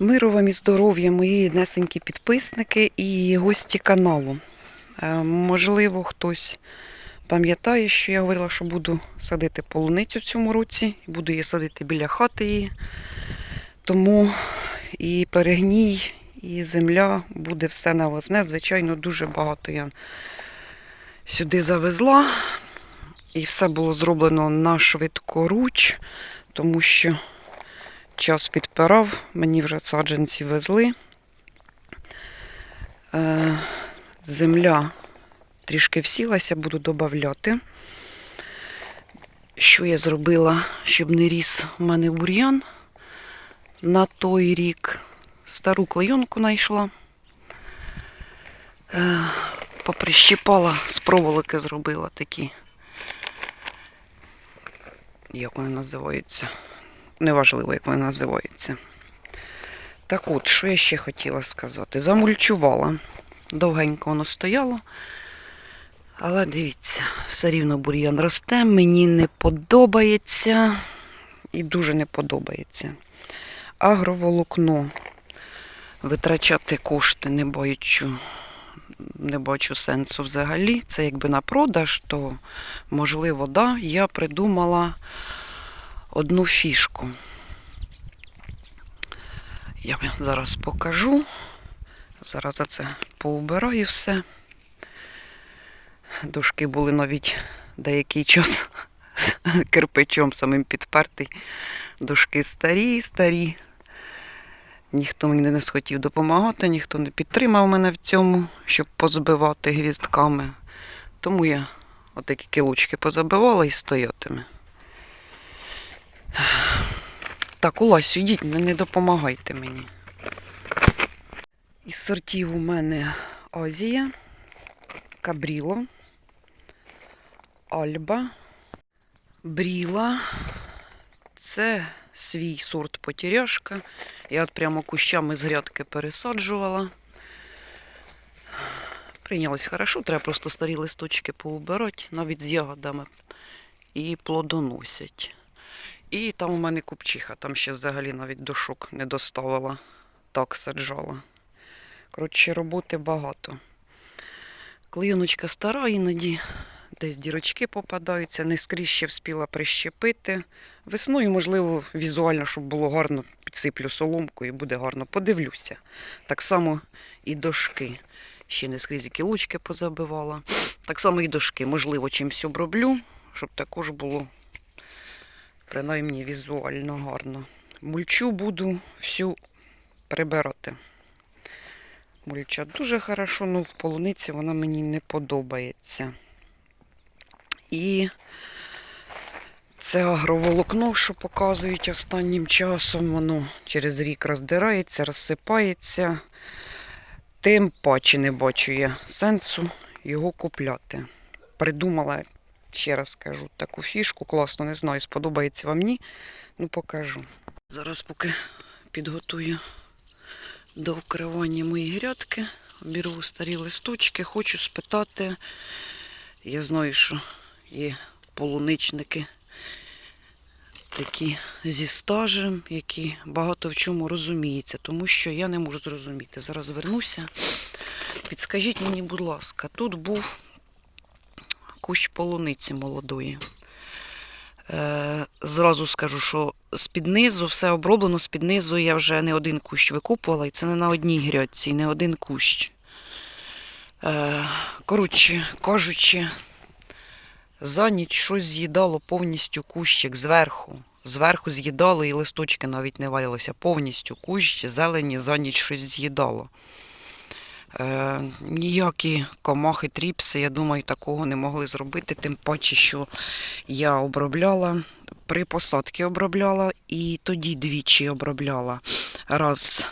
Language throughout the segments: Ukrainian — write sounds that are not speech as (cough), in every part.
Миру вам і здоров'я, мої ріднесенькі підписники і гості каналу. Е, Можливо, хтось пам'ятає, що я говорила, що буду садити полуницю в цьому році, буду її садити біля хати її. Тому і перегній, і земля буде все навозне. Звичайно, дуже багато я сюди завезла. І все було зроблено на швидкоруч, тому що час підпирав, мені вже саджанці везли. Е, земля трішки всілася, буду додавати. Що я зробила, щоб не ріс у мене бур'ян на той рік. Стару клейонку знайшла. Е, поприщипала, з проволоки зробила такі. Як вони називаються? Неважливо, як вони називаються. Так от, що я ще хотіла сказати? Замульчувала. Довгенько воно стояло. Але дивіться, все рівно бур'ян росте, мені не подобається і дуже не подобається. Агроволокно. Витрачати кошти не бачу, не бачу сенсу взагалі. Це якби на продаж, то можливо, да, я придумала одну фішку. Я вам зараз покажу. Зараз за це поубираю все. Дошки були навіть деякий час (laughs) кирпичом самим підперті. Дошки старі, старі. Ніхто мені не схотів допомагати, ніхто не підтримав мене в цьому, щоб позбивати гвіздками. Тому я отакі кілочки позабивала і стоятиме. Так, Уласю, йдіть, не допомагайте мені. Із сортів у мене Азія, Кабріло, Альба, Бріла. Це свій сорт потіряшка. Я от прямо кущами з грядки пересаджувала. Прийнялось хорошо, треба просто старі листочки поубирати, навіть з ягодами. І плодоносять. І там у мене купчиха, там ще взагалі навіть дошок не доставила, так саджала. Коротше, роботи багато. Клеєночка стара іноді, десь дірочки попадаються, не скрізь ще вспіла прищепити. Весною, можливо, візуально, щоб було гарно, підсиплю соломку і буде гарно. Подивлюся. Так само і дошки. Ще не скрізь які лучки позабивала. Так само і дошки. Можливо, чимось оброблю, щоб також було принаймні візуально гарно. Мульчу буду всю прибирати. Мульча дуже хорошо, але в полуниці вона мені не подобається. І це агроволокно, що показують останнім часом, воно через рік роздирається, розсипається. Тим паче не бачу я сенсу його купляти. Придумала, ще раз кажу, таку фішку класно, не знаю, сподобається вам ні. Ну покажу. Зараз поки підготую до вкривання мої грядки, беру старі листочки, хочу спитати. Я знаю, що є полуничники такі зі стажем, які багато в чому розуміються, тому що я не можу зрозуміти. Зараз вернуся. Підскажіть мені, будь ласка, тут був кущ полуниці молодої. Е, зразу скажу, що з-під низу все оброблено, з-під низу я вже не один кущ викупувала, і це не на одній грядці, не один кущ. Е, коротше кажучи, за ніч щось з'їдало повністю кущик зверху. Зверху з'їдало і листочки навіть не валялися. Повністю кущ зелені за ніч щось з'їдало. Е, ніякі комахи, тріпси, я думаю, такого не могли зробити. Тим паче, що я обробляла, при посадці обробляла і тоді двічі обробляла. Раз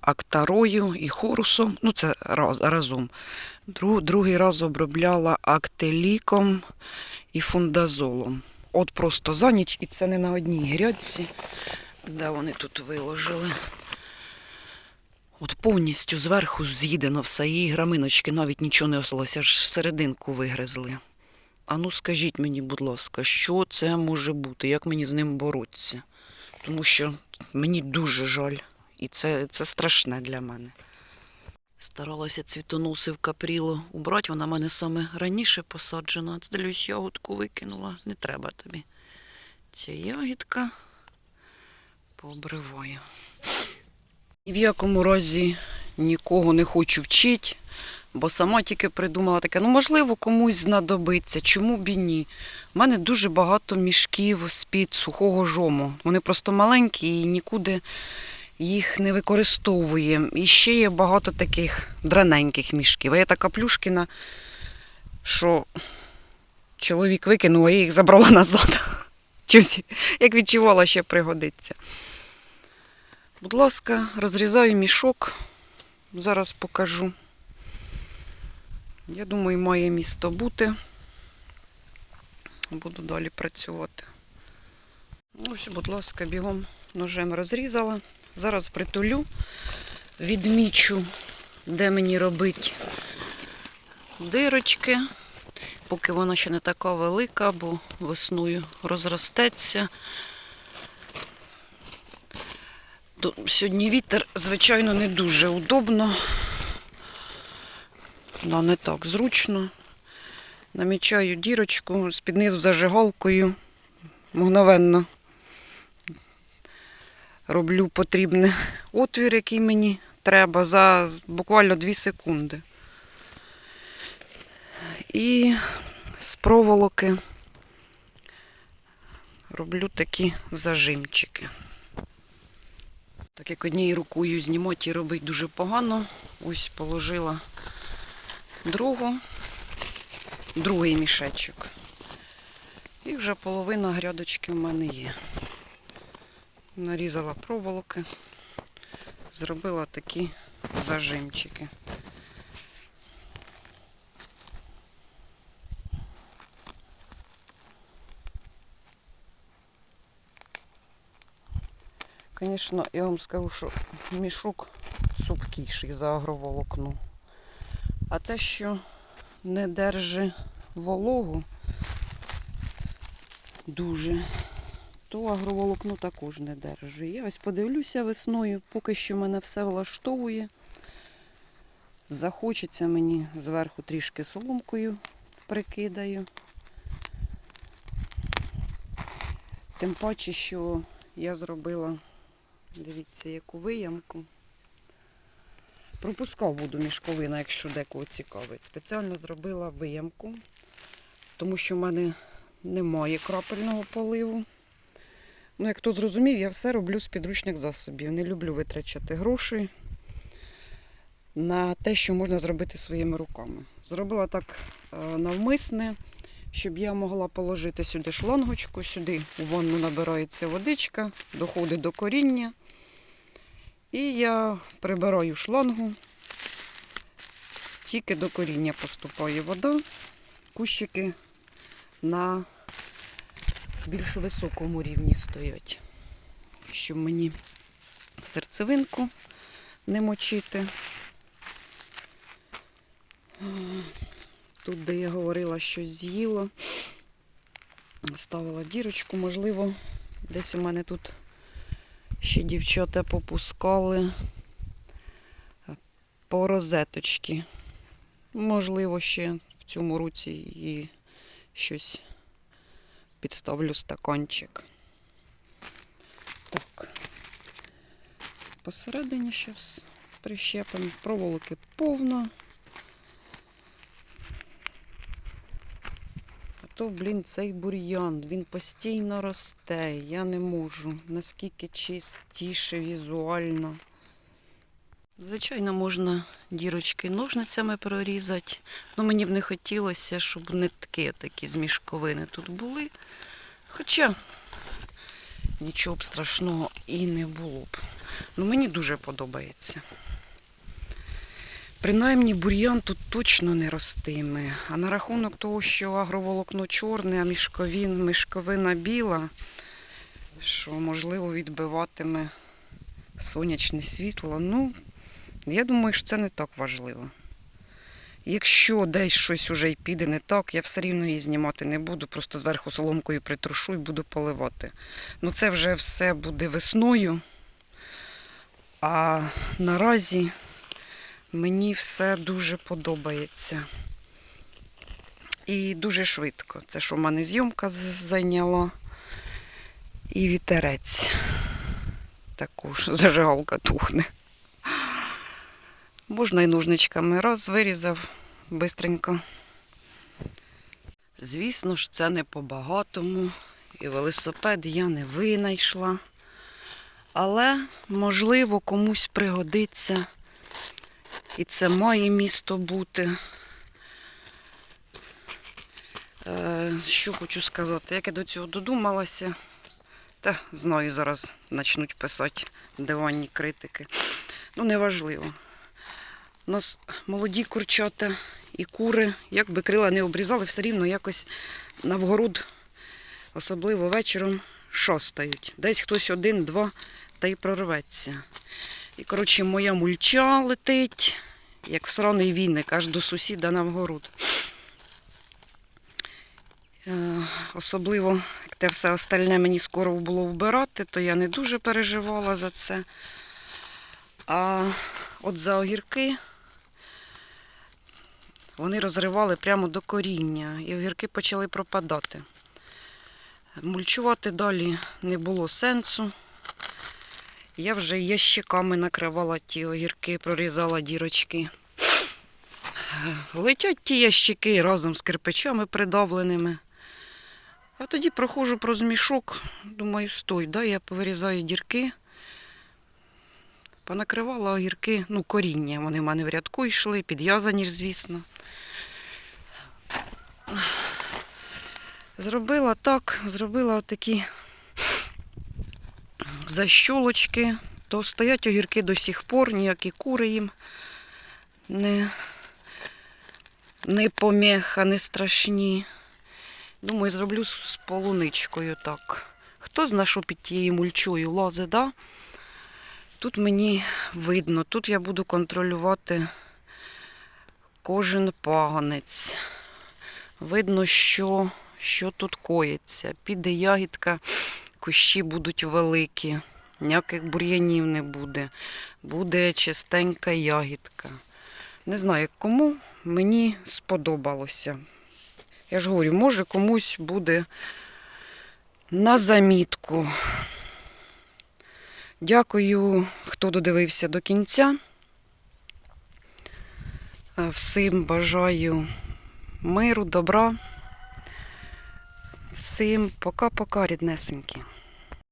актарою і хорусом, ну це раз, разом. Друг, другий раз обробляла актеліком і фундазолом. От просто за ніч, і це не на одній грядці, де вони тут виложили. От повністю зверху з'їдено все, її граминочки навіть нічого не осталося, аж серединку вигризли. А ну скажіть мені, будь ласка, що це може бути? Як мені з ним боротися? тому що мені дуже жаль. І це, це страшне для мене. Старалася цвітоноси в капріло убрати, вона в мене саме раніше посаджена. Дивлюсь, ягодку викинула. Не треба тобі. Ця ягідка пообриваю. І в якому разі нікого не хочу вчити, бо сама тільки придумала таке, ну можливо, комусь знадобиться, чому б і ні. У мене дуже багато мішків з-під сухого жому. Вони просто маленькі і нікуди їх не використовує. І ще є багато таких драненьких мішків. А я така плюшкіна, що чоловік викинув, а я їх забрала (laughs) назад. Чомусь, як відчувала, ще пригодиться. Будь ласка, розрізаю мішок. Зараз покажу. Я думаю, має місто бути. Буду далі працювати. Ось, будь ласка, бігом ножем розрізала. Зараз притулю, відмічу, де мені робити дирочки, поки вона ще не така велика, бо весною розростеться. Сьогодні вітер, звичайно, не дуже удобно. Да, не так зручно. Намічаю дірочку з-під низу зажигалкою. Мгновенно роблю потрібний отвір, який мені треба, за буквально 2 секунди. І з проволоки роблю такі зажимчики. Так як однією рукою знімати і робити дуже погано, ось положила другу, другий мішечок. І вже половина грядочки в мене є. Нарізала проволоки, зробила такі зажимчики. Звісно, я вам скажу, що мішок супкіший за агроволокно. А те, що не держи вологу дуже, то агроволокно також не держи. Я ось подивлюся весною, поки що мене все влаштовує. Захочеться мені зверху трішки соломкою прикидаю. Тим паче, що я зробила, дивіться, яку виямку. Пропускав буду мішковина, якщо декого цікавить. Спеціально зробила виямку, тому що в мене немає крапельного поливу. Ну, як хто зрозумів, я все роблю з підручних засобів. Не люблю витрачати гроші на те, що можна зробити своїми руками. Зробила так е, навмисне, щоб я могла положити сюди шлангочку, сюди у ванну набирається водичка, доходить до коріння. І я прибираю шлангу, тільки до коріння поступає вода, кущики на більш високому рівні стоять, щоб мені серцевинку не мочити. Тут, де я говорила, що з'їла, ставила дірочку, можливо, десь у мене тут ще дівчата попускали по розеточки. Можливо, ще в цьому році і щось підставлю стаканчик. Так. Посередині зараз прищепимо. Проволоки повно. То, блін, цей бур'ян, він постійно росте. Я не можу. Наскільки чистіше візуально. Звичайно, можна дірочки ножницями прорізати. Ну, мені б не хотілося, щоб нитки такі з мішковини тут були. Хоча нічого б страшного і не було б. Ну, мені дуже подобається. Принаймні бур'ян тут точно не ростиме. А на рахунок того, що агроволокно чорне, а мішковін, мішковина біла, що можливо відбиватиме сонячне світло. Ну, я думаю, що це не так важливо. Якщо десь щось уже й піде не так, я все рівно її знімати не буду, просто зверху соломкою притрушу і буду поливати. Ну це вже все буде весною. А наразі мені все дуже подобається. І дуже швидко. Це що в мене зйомка зайняла. І вітерець. Також (laughs) зажигалка тухне. Можна і ножничками раз вирізав бистренько. Звісно ж, це не по-багатому. І велосипед я не винайшла. Але, можливо, комусь пригодиться. І це має місто бути. Е, що хочу сказати, як я до цього додумалася, та знаю, зараз почнуть писати диванні критики. Ну, неважливо. У нас молоді курчата і кури, як би крила не обрізали, все рівно якось на вгород, особливо вечором, шастають. Десь хтось один-два та й прорветься. І, коротше, моя мульча летить, як сраний віник, аж до сусіда на вгород. Е, Особливо, як те все остальне мені скоро було вбирати, то я не дуже переживала за це. А от за огірки вони розривали прямо до коріння, і огірки почали пропадати. Мульчувати далі не було сенсу. Я вже ящиками накривала ті огірки, прорізала дірочки. Летять ті ящики разом з кирпичами придавленими. А тоді проходжу про змішок, думаю, стой, да, я повирізаю дірки. Понакривала огірки, ну, коріння. Вони в мене в рядку йшли, підв'язані ж, звісно. Зробила так, зробила отакі защолочки, то стоять огірки до сих пор, ніякі кури їм не, не помеха, не страшні. Думаю, зроблю з полуничкою так. Хто зна, що під тією мульчою лазить, да? Тут мені видно, тут я буду контролювати кожен паганець. Видно, що, що тут коїться. Піде ягідка, кущі будуть великі, ніяких бур'янів не буде. Буде чистенька ягідка. Не знаю, кому мені сподобалося. Я ж говорю, може комусь буде на замітку. Дякую, хто додивився до кінця. Е, Всім бажаю миру, добра. Всім пока-пока, ріднесенькі.